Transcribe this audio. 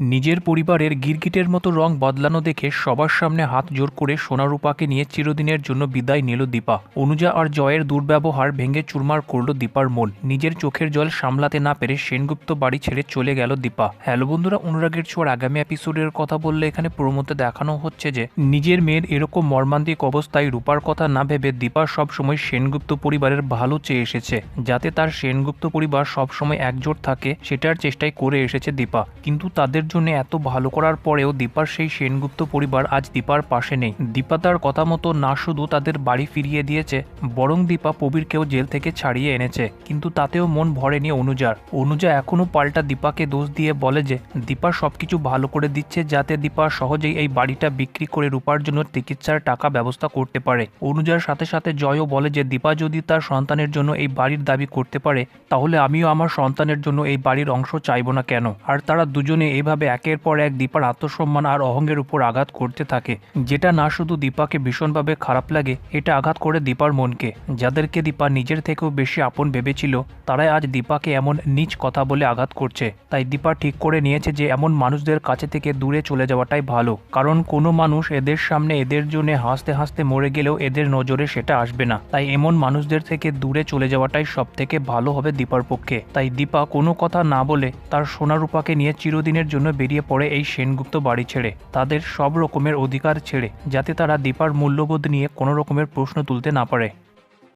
নিজের পরিবারের গিরগিটের মতো রং বদলানো দেখে সবার সামনে হাত জোর করে সোনারূপাকে নিয়ে চিরদিনের জন্য বিদায় নিল দীপা। অনুজা আর জয়ের দুর্ব্যবহার ভেঙে চুরমার করল দীপার মন। নিজের চোখের জল সামলাতে না পেরে সেনগুপ্ত বাড়ি ছেড়ে চলে গেল দীপা। হ্যালো বন্ধুরা, অনুরাগের ছোঁয়ার আগামী এপিসোডের কথা বললে এখানে প্রমোতে দেখানো হচ্ছে যে, নিজের মেয়ের এরকম মর্মান্তিক অবস্থায় রূপার কথা না ভেবে দীপা সবসময় সেনগুপ্ত পরিবারের ভালো চেয়ে এসেছে। যাতে তার সেনগুপ্ত পরিবার সবসময় একজোট থাকে, সেটার চেষ্টাই করে এসেছে দীপা। কিন্তু তাদের জন্য এত ভালো করার পরেও দীপার সেই সেনগুপ্ত পরিবার আজ দীপার পাশে নেই। দীপা তার কথা মতো না শুধু তাদের বাড়ি ফিরিয়ে দিয়েছে, বরং দীপা প্রবীরকেও জেল থেকে ছাড়িয়ে এনেছে। কিন্তু তাতেও মন ভরেনি অনুজার। অনুজা এখনও পাল্টা দীপাকে দোষ দিয়ে বলে যে, দীপা সবকিছু ভালো করে দিচ্ছে যাতে দীপা সহজেই এই বাড়িটা বিক্রি করে রূপার জন্য চিকিৎসার টাকা ব্যবস্থা করতে পারে। অনুজার সাথে সাথে জয়ও বলে যে, দীপা যদি তার সন্তানের জন্য এই বাড়ির দাবি করতে পারে, তাহলে আমিও আমার সন্তানের জন্য এই বাড়ির অংশ চাইব না কেন? আর তারা দুজনে এইভাবে একের পর এক দীপার আত্মসম্মান আর অহংয়ের উপর আঘাত করতে থাকে। যেটা না শুধু দীপাকে ভীষণভাবে খারাপ লাগে, এটা আঘাত করে দীপার মনকে। যাদেরকে দীপা নিজের থেকেও বেশি আপন ভেবেছিল, তারাই আজ দীপাকে এমন নিচ কথা বলে আঘাত করছে। তাই দীপা ঠিক করে নিয়েছে যে, এমন মানুষদের কাছে থেকে দূরে চলে যাওয়াটাই ভালো। কারণ কোনো মানুষ এদের সামনে এদের জন্য হাসতে হাসতে মরে গেলেও এদের নজরে সেটা আসবে না। তাই এমন মানুষদের থেকে দূরে চলে যাওয়াটাই সব থেকে ভালো হবে দীপার পক্ষে। তাই দীপা কোনো কথা না বলে তার সোনারূপাকে নিয়ে চিরদিনের জন্য বেরিয়ে পড়ে এই সেনগুপ্ত বাড়ি ছেড়ে, তাদের সব রকমের অধিকার ছেড়ে, যাতে তারা দীপার মূল্যবোধ নিয়ে কোনো রকমের প্রশ্ন তুলতে না পারে।